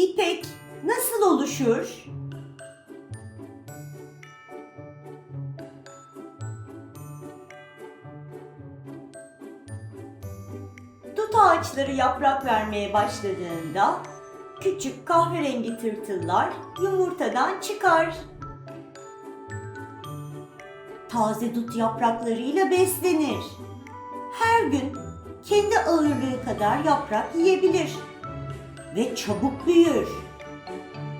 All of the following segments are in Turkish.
İpek nasıl oluşur? Dut ağaçları yaprak vermeye başladığında küçük kahverengi tırtıllar yumurtadan çıkar. Taze dut yapraklarıyla beslenir. Her gün kendi ağırlığı kadar yaprak yiyebilir ve çabuk büyür.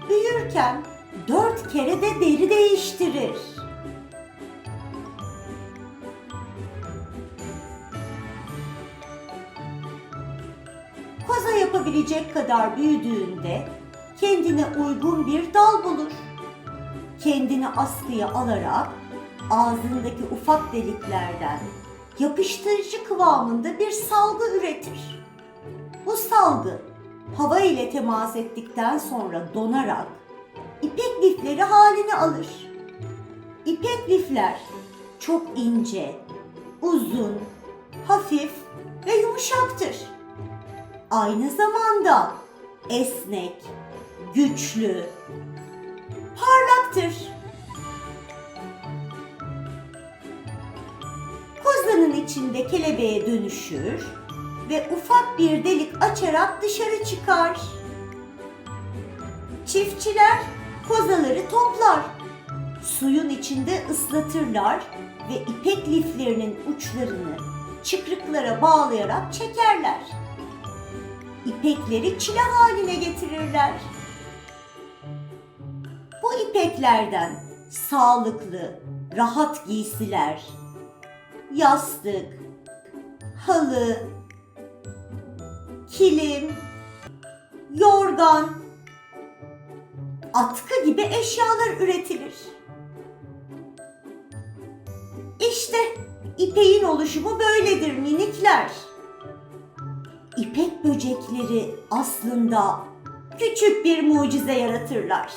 Büyürken dört kere de deri değiştirir. Koza yapabilecek kadar büyüdüğünde kendine uygun bir dal bulur. Kendini askıya alarak ağzındaki ufak deliklerden yapıştırıcı kıvamında bir salgı üretir. Bu salgı hava ile temas ettikten sonra donarak ipek lifleri halini alır. İpek lifler çok ince, uzun, hafif ve yumuşaktır. Aynı zamanda esnek, güçlü, parlaktır. Kozanın içinde kelebeğe dönüşür ve ufak bir delik açarak dışarı çıkar. Çiftçiler kozaları toplar. Suyun içinde ıslatırlar ve ipek liflerinin uçlarını çıkrıklara bağlayarak çekerler. İpekleri çile haline getirirler. Bu ipeklerden sağlıklı, rahat giysiler, yastık, halı, kilim, yorgan, atkı gibi eşyalar üretilir. İşte ipeğin oluşumu böyledir minikler. İpek böcekleri aslında küçük bir mucize yaratırlar.